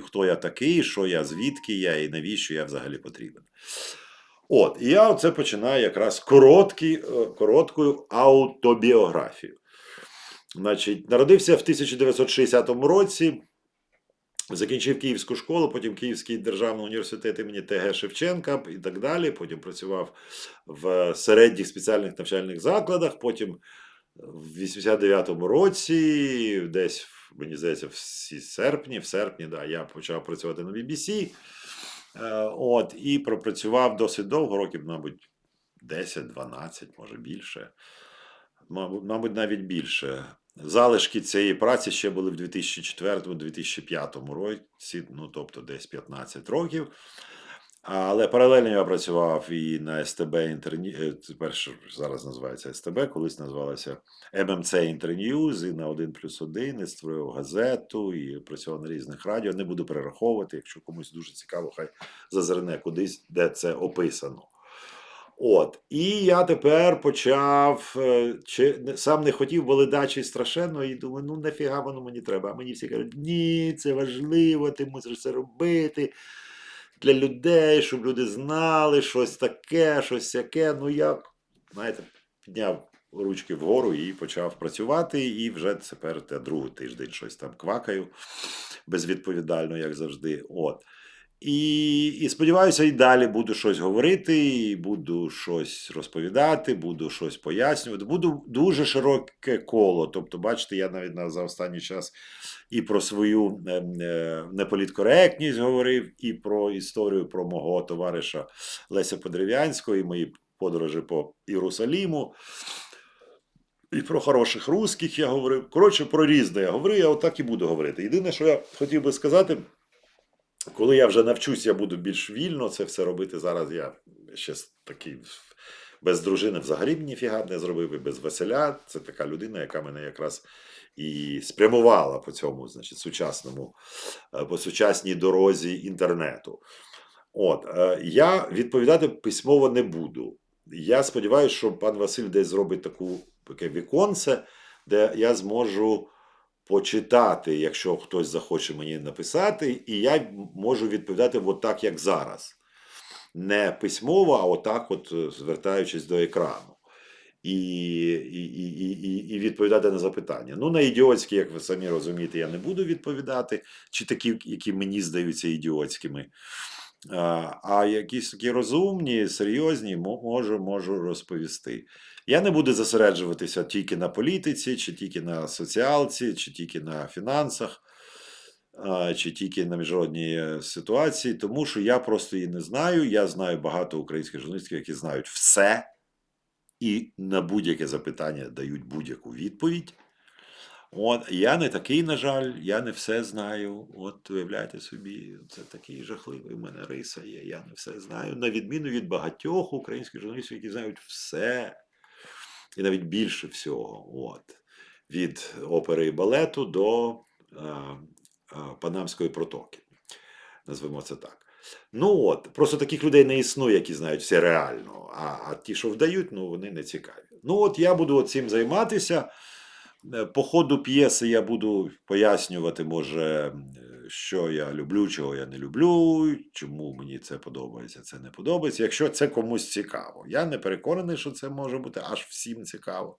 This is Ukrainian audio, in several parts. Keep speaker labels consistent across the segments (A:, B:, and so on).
A: хто я такий, що я, звідки я і навіщо я взагалі потрібен. От, і я оце починаю якраз е, короткою автобіографію. Значить, народився в 1960 році, закінчив Київську школу, потім Київський державний університет імені ТГ Шевченка і так далі. Потім працював в середніх спеціальних навчальних закладах. Потім в 89-му році, десь, мені здається, в серпні, в серпні, да, я почав працювати на BBC. Е, От, і пропрацював досить довго, років, мабуть, 10-12, може більше. Мабуть, навіть більше. Залишки цієї праці ще були в 2004-2005 році, ну тобто десь 15 років. Але паралельно я працював і на СТБ Інтерні... Тепер зараз називається СТБ, колись називалося ММЦ Інтерньюз, і на 1 плюс 1, і створив газету, і працював на різних радіо. Не буду перераховувати, якщо комусь дуже цікаво, хай зазирне кудись, де це описано. От, і я тепер почав, е, чи сам не хотів, бо ледачий страшенно, і думаю, ну нафіга воно мені треба. А мені всі кажуть, ні, це важливо, ти мусиш це робити для людей, щоб люди знали щось таке, щось сяке. Ну я, знаєте, підняв ручки вгору і почав працювати, і вже тепер те другий тиждень щось там квакаю безвідповідально, як завжди. От. І, і сподіваюся, і далі буду щось говорити, і буду щось розповідати, буду щось пояснювати. Буду дуже широке коло. Тобто, бачите, я навіть на, за останній час і про свою е, е, неполіткоректність говорив, і про історію про мого товариша Леся Подерев'янського, і мої подорожі по Єрусаліму. І про хороших русських я говорив. Коротше, про різне я говорив, я отак і буду говорити. Єдине, що я хотів би сказати, коли я вже навчусь, я буду більш вільно це все робити. Зараз я ще такий без дружини взагалі б ніфіга не зробив, і без Василя. Це така людина, яка мене якраз і спрямувала по цьому, значить, сучасному, е, по сучасній дорозі інтернету. От, е, я відповідати письмово не буду. Я сподіваюся, що пан Василь десь зробить таку таке віконце, де я зможу почитати, якщо хтось захоче мені написати, і я можу відповідати от так, як зараз. Не письмово, а отак, от е, звертаючись до екрану. І, і, і, і, і- відповідати на запитання. Ну, на ідіотські, як ви самі розумієте, я не буду відповідати, чи такі, які мені здаються ідіотськими. А якісь такі розумні, серйозні, можу, можу розповісти. Я не буду зосереджуватися тільки на політиці, чи тільки на соціалці, чи тільки на фінансах, чи тільки на міжнародній е, ситуації, тому що я просто її не знаю. Я знаю багато українських журналістів, які знають все, і на будь-яке запитання дають будь-яку відповідь. От, я не такий, на жаль, я не все знаю. От уявляйте собі, це такий жахливий в мене риса є. Я не все знаю. На відміну від багатьох українських журналістів, які знають все, і навіть більше всього. От, від опери і балету до а, а, Панамської протоки. Назвемо це так. Ну от, просто таких людей не існує, які знають все реально. А, а ті, що вдають, ну вони не цікаві. Ну от я буду цим займатися. Е, По ходу п'єси я буду пояснювати, може, е, що я люблю, чого я не люблю, чому мені це подобається, це не подобається. Якщо це комусь цікаво. Я не переконаний, що це може бути аж всім цікаво.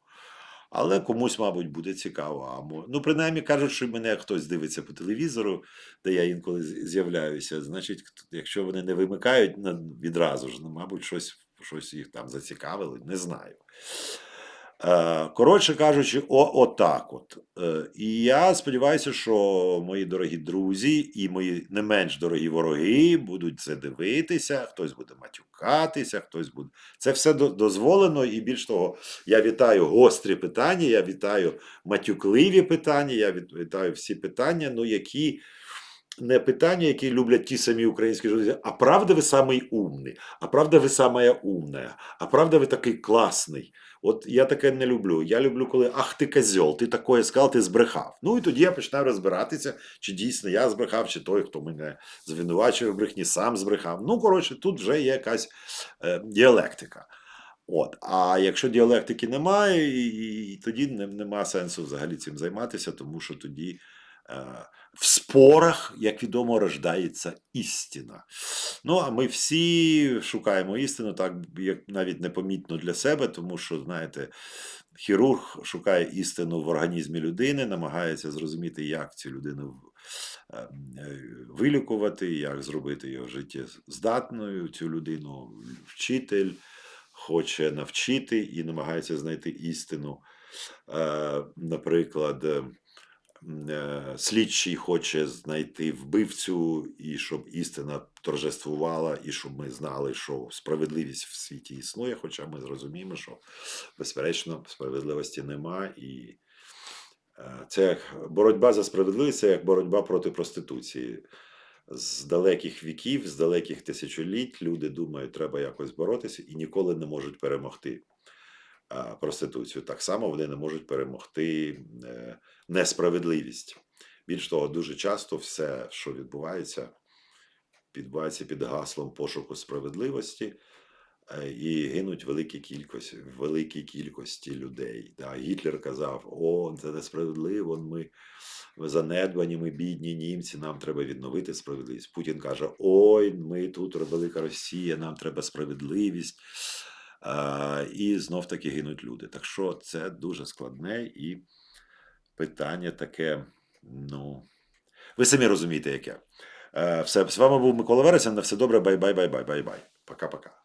A: Але комусь, мабуть, буде цікаво. А Ну, принаймні кажуть, що мене хтось дивиться по телевізору, де я інколи з'являюся. Значить, якщо вони не вимикають відразу ж, ну, мабуть, щось, щось їх там зацікавило, не знаю. Е, Коротше кажучи, о, отак от. Е, І я сподіваюся, що мої дорогі друзі і мої не менш дорогі вороги будуть це дивитися, хтось буде матюкатися, хтось буде. Це все дозволено, і більш того, я вітаю гострі питання, я вітаю матюкливі питання, я вітаю всі питання, ну які. Не питання, які люблять ті самі українські журналісти, а правда ви самий умний, а правда ви самая умна, а правда ви такий класний. От я таке не люблю. Я люблю, коли ах ти козьол, ти такое сказав, ти збрехав. Ну і тоді я починаю розбиратися, чи дійсно я збрехав, чи той, хто мене звинувачує в брехні, сам збрехав. Ну, коротше, тут вже є якась е, діалектика. От. А якщо діалектики немає, і, і тоді не, нема сенсу взагалі цим займатися, тому що тоді в спорах, як відомо, рождається істина. Ну, а ми всі шукаємо істину, так як навіть непомітно для себе, тому що, знаєте, хірург шукає істину в організмі людини, намагається зрозуміти, як цю людину е, е, вилікувати, як зробити його життєздатною, цю людину, вчитель хоче навчити і намагається знайти істину. Е, Наприклад, е, е, слідчий хоче знайти вбивцю, і щоб істина торжествувала, і щоб ми знали, що справедливість в світі існує, хоча ми зрозуміємо, що безперечно справедливості нема. І е, це як боротьба за справедливість, це як боротьба проти проституції. З далеких віків, з далеких тисячоліть люди думають, треба якось боротися і ніколи не можуть перемогти проституцію. Так само вони не можуть перемогти е, несправедливість. Більш того, дуже часто все, що відбувається, відбувається під гаслом пошуку справедливості, е, і гинуть великі кількості, великій кількості людей. Да, Гітлер казав: О, це несправедливо, ми занедбані, ми бідні німці, нам треба відновити справедливість. Путін каже: Ой, ми тут велика Росія, нам треба справедливість. А, і знов таки гинуть люди. Так що це дуже складне і питання таке, ну. Ви самі розумієте, яке. Е, Все, з вами був Микола Вересен. На все добре, бай-бай, бай-бай, бай-бай. Пока-пока.